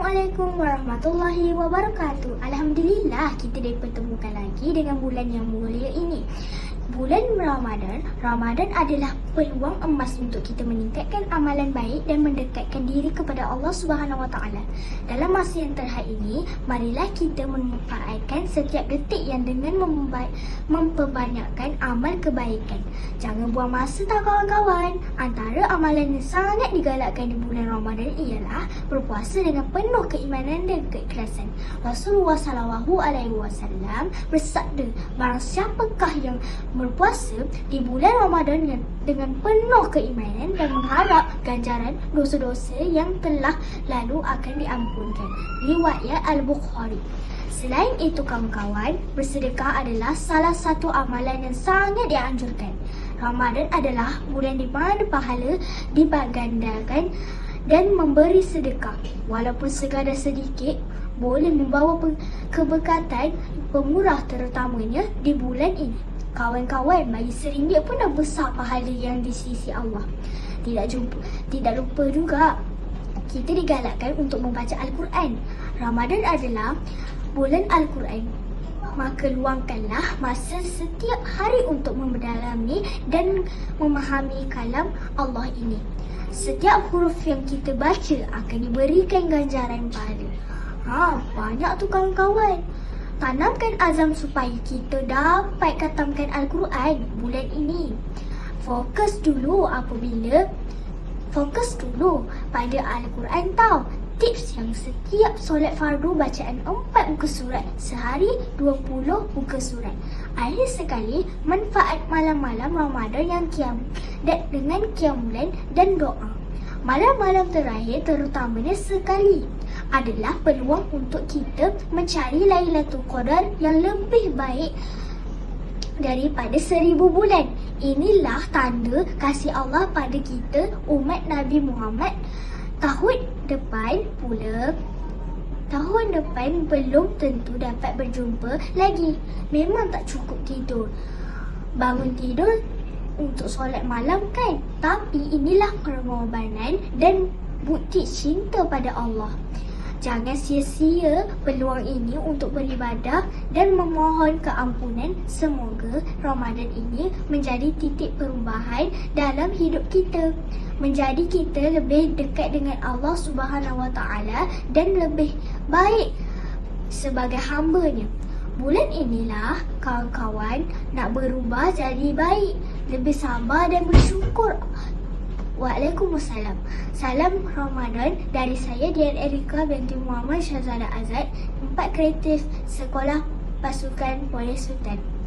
Assalamualaikum warahmatullahi wabarakatuh. Alhamdulillah kita dipertemukan lagi dengan bulan yang mulia ini. Bulan Ramadan, Ramadan adalah peluang emas untuk kita meningkatkan amalan baik dan mendekatkan diri kepada Allah Subhanahu Wa Taala. Dalam masa yang terhad ini, marilah kita memanfaatkan setiap detik yang dengan memperbanyakkan amal kebaikan. Jangan buang masa tak kawan-kawan. Antara amalan yang sangat digalakkan di bulan Ramadan ialah berpuasa dengan penuh keimanan dan keikhlasan. Rasulullah sallallahu alaihi wasallam bersabda, barang siapakah yang berpuasa di bulan Ramadan dengan, penuh keimanan dan mengharap ganjaran dosa-dosa yang telah lalu akan diampunkan. Riwayat Al-Bukhari. Selain itu kawan-kawan, bersedekah adalah salah satu amalan yang sangat dianjurkan. Ramadan adalah bulan di mana pahala dibagandakan dan memberi sedekah. Walaupun sekadar sedikit, boleh membawa keberkatan pemurah terutamanya di bulan ini. Kawan-kawan, bagi seringgit pun dah besar pahala yang di sisi Allah. Tidak jumpa, tidak lupa juga kita digalakkan untuk membaca Al-Quran. Ramadan adalah bulan Al-Quran. Maka luangkanlah masa setiap hari untuk memperdalami dan memahami kalam Allah ini. Setiap huruf yang kita baca akan diberikan ganjaran pahala. Ha, banyak tu kawan-kawan. Tanamkan azam supaya kita dapat khatamkan Al-Quran bulan ini. Fokus dulu apabila Fokus dulu pada Al-Quran tau. Tips yang setiap solat fardu bacaan 4 muka surat sehari 20 muka surat. Akhir sekali manfaat malam-malam Ramadan yang kiam dan dengan kiamulan dan doa. Malam-malam terakhir terutamanya sekali adalah peluang untuk kita mencari Lailatul Qadar yang lebih baik daripada seribu bulan. Inilah tanda kasih Allah pada kita umat Nabi Muhammad. Tahun depan pula Tahun depan belum tentu dapat berjumpa lagi. Memang tak cukup tidur. Bangun tidur untuk solat malam kan? Tapi inilah pengorbanan dan bukti cinta pada Allah. Jangan sia-sia peluang ini untuk beribadah dan memohon keampunan. Semoga Ramadan ini menjadi titik perubahan dalam hidup kita. Menjadi kita lebih dekat dengan Allah Subhanahu Wa Taala dan lebih baik sebagai hamba-Nya. Bulan inilah kawan-kawan nak berubah jadi baik, lebih sabar dan bersyukur Waalaikumsalam. Salam Ramadan dari saya Dian Erika binti Muhammad Syahzada Azad, empat kreatif Sekolah Pasukan Polis Sultan.